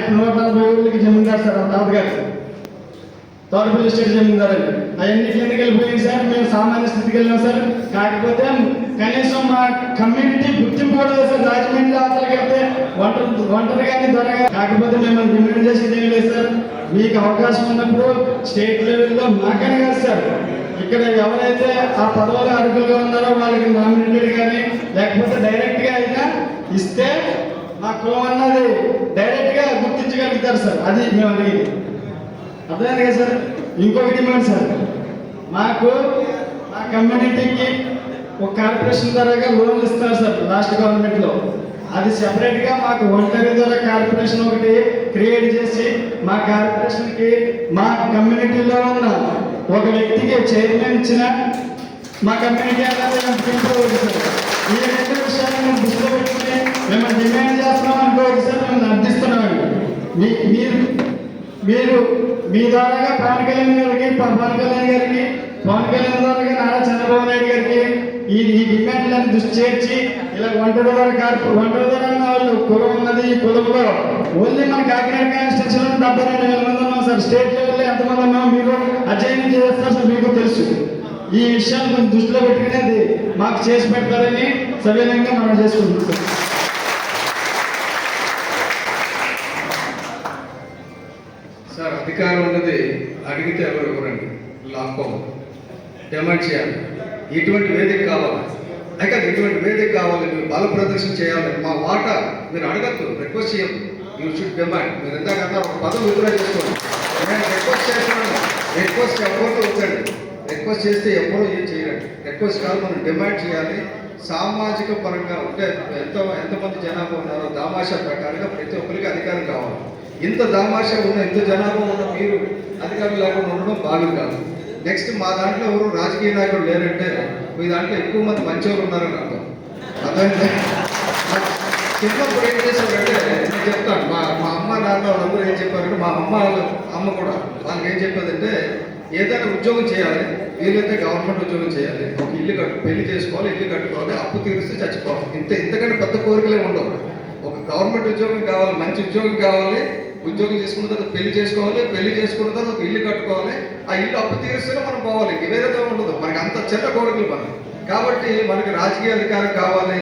ఆయన నూట నలభై ఊళ్ళకి జమీందారు సార్ తాతగారు తోటపల్లి స్టేట్ జమీందారు అవన్నీ కిందకి వెళ్ళిపోయింది సార్ మేము సామాన్య స్థితికి వెళ్ళాం సార్ కాకపోతే కనీసం మా కమ్యూనిటీ గుర్తింపు కూడా సార్ రాజమండ్రి అవతలకి వెళ్తే ఒంటరి ఒంటరి కానీ త్వరగా కాకపోతే మేము డిమాండ్ చేసేది ఏం లేదు సార్ మీకు అవకాశం ఉన్నప్పుడు స్టేట్ లెవెల్లో మాకనే కాదు సార్ ఇక్కడ ఎవరైతే ఆ పదవులు అర్హులుగా ఉన్నారో వాళ్ళకి నామినేటెడ్ కానీ లేకపోతే డైరెక్ట్గా అయినా ఇస్తే మా కులం అన్నది డైరెక్ట్ అది మేము అడిగింది అర్థమైంది కదా సార్? ఇంకొక డిమాండ్ సార్ మాకు మా కమ్యూనిటీకి ఒక కార్పొరేషన్ ద్వారాగా లోన్లు ఇస్తారు సార్ లాస్ట్ గవర్నమెంట్లో. అది సెపరేట్గా మాకు ఒంటరి ద్వారా కార్పొరేషన్ ఒకటి క్రియేట్ చేసి మా కార్పొరేషన్కి మా కమ్యూనిటీలో ఉన్న ఒక వ్యక్తికి చైర్మన్ ఇచ్చిన మా కమ్యూనిటీ అనేది మేము పెంచుకోవచ్చు సార్ ఈ రెండు విషయాలను మేము దృష్టిలో పెట్టుకుని మేము డిమాండ్ చేస్తున్నాం అనుకోవచ్చు సార్ మేము అర్థిస్తున్నామండి మీ మీరు మీరు మీ ద్వారాగా పవన్ కళ్యాణ్ గారికి పవన్ కళ్యాణ్ గారికి పవన్ కళ్యాణ్ ద్వారాగా నారా చంద్రబాబు నాయుడు గారికి ఈ ఈ డిమాండ్లను దృష్టి చేర్చి ఇలా ఒంటరి ద్వారా కార్పు ఒంటరి ద్వారా వాళ్ళు కులం ఉన్నది ఈ కులంలో ఓన్లీ మన కాకినాడ కాన్స్టిట్యూషన్ డెబ్బై రెండు వేల మంది ఉన్నాం సార్. స్టేట్ లెవెల్లో ఎంతమంది ఉన్నాం మీరు అధ్యయనం చేస్తారు సార్ మీకు తెలుసు. ఈ విషయాన్ని కొంచెం దృష్టిలో పెట్టుకునేది మాకు చేసి పెట్టాలని సవినంగా మనం చేసుకుంటున్నాం సార్ అధికారం ఉన్నది అడిగితే ఎవరు ఎవరండి? లాక్కోవాలి డిమాండ్ చేయాలి. ఇటువంటి వేదిక కావాలి. అయితే ఇటువంటి వేదిక కావాలి మీరు బల ప్రదర్శన చేయాలి. మా వాట మీరు అడగద్దు రిక్వెస్ట్ చేయదు యూ షుడ్ డిమాండ్ మీరు ఇందాక ఒక పదం విడుదల చేసుకోండి. నేను రిక్వెస్ట్ చేస్తున్నాను. రిక్వెస్ట్ ఎవరితో వద్దండి? రిక్వెస్ట్ చేస్తే ఎవరు ఏం చేయండి రిక్వెస్ట్ కాదు మనం డిమాండ్ చేయాలి. సామాజిక పరంగా ఉంటే ఎంత ఎంతమంది జనాభా ఉన్నారో దామాషా ప్రకారంగా ప్రతి ఒక్కరికి అధికారం కావాలి. ఇంత దామాషా ఉన్న ఇంత జనాభా ఉన్న మీరు అధికారులు లేకుండా ఉండడం బాగుంది కాదు. నెక్స్ట్ మా దాంట్లో ఎవరు రాజకీయ నాయకులు లేరంటే మీ దాంట్లో ఎక్కువ మంది మంచివాళ్ళు ఉన్నారని అర్థం. అర్థమైందా చిన్నప్పుడు ఏం చేశారంటే నేను చెప్తాను మా మా అమ్మ నాన్న వాళ్ళందరూ ఏం చెప్పారంటే మా అమ్మ వాళ్ళ అమ్మ కూడా వాళ్ళకి ఏం చెప్పేదంటే ఏదైనా ఉద్యోగం చేయాలి వీలైతే గవర్నమెంట్ ఉద్యోగం చేయాలి ఒక ఇల్లు కట్టు పెళ్ళి చేసుకోవాలి ఇల్లు కట్టుకోవాలి అప్పు తీరిస్తే చచ్చిపోవాలి. ఇంత ఇంతకంటే పెద్ద కోరికలే ఉండవు. ఒక గవర్నమెంట్ ఉద్యోగం కావాలి మంచి ఉద్యోగం కావాలి ఉద్యోగం చేసుకున్న తర్వాత పెళ్ళి చేసుకోవాలి పెళ్ళి చేసుకున్న తర్వాత ఇల్లు కట్టుకోవాలి. ఆ ఇల్లు అప్పు తీరిస్తేనే మనం పోవాలి. ఇంక ఉండదు. మనకి అంత చిన్న కోరికలు మనకి. కాబట్టి మనకి రాజకీయ అధికారం కావాలి.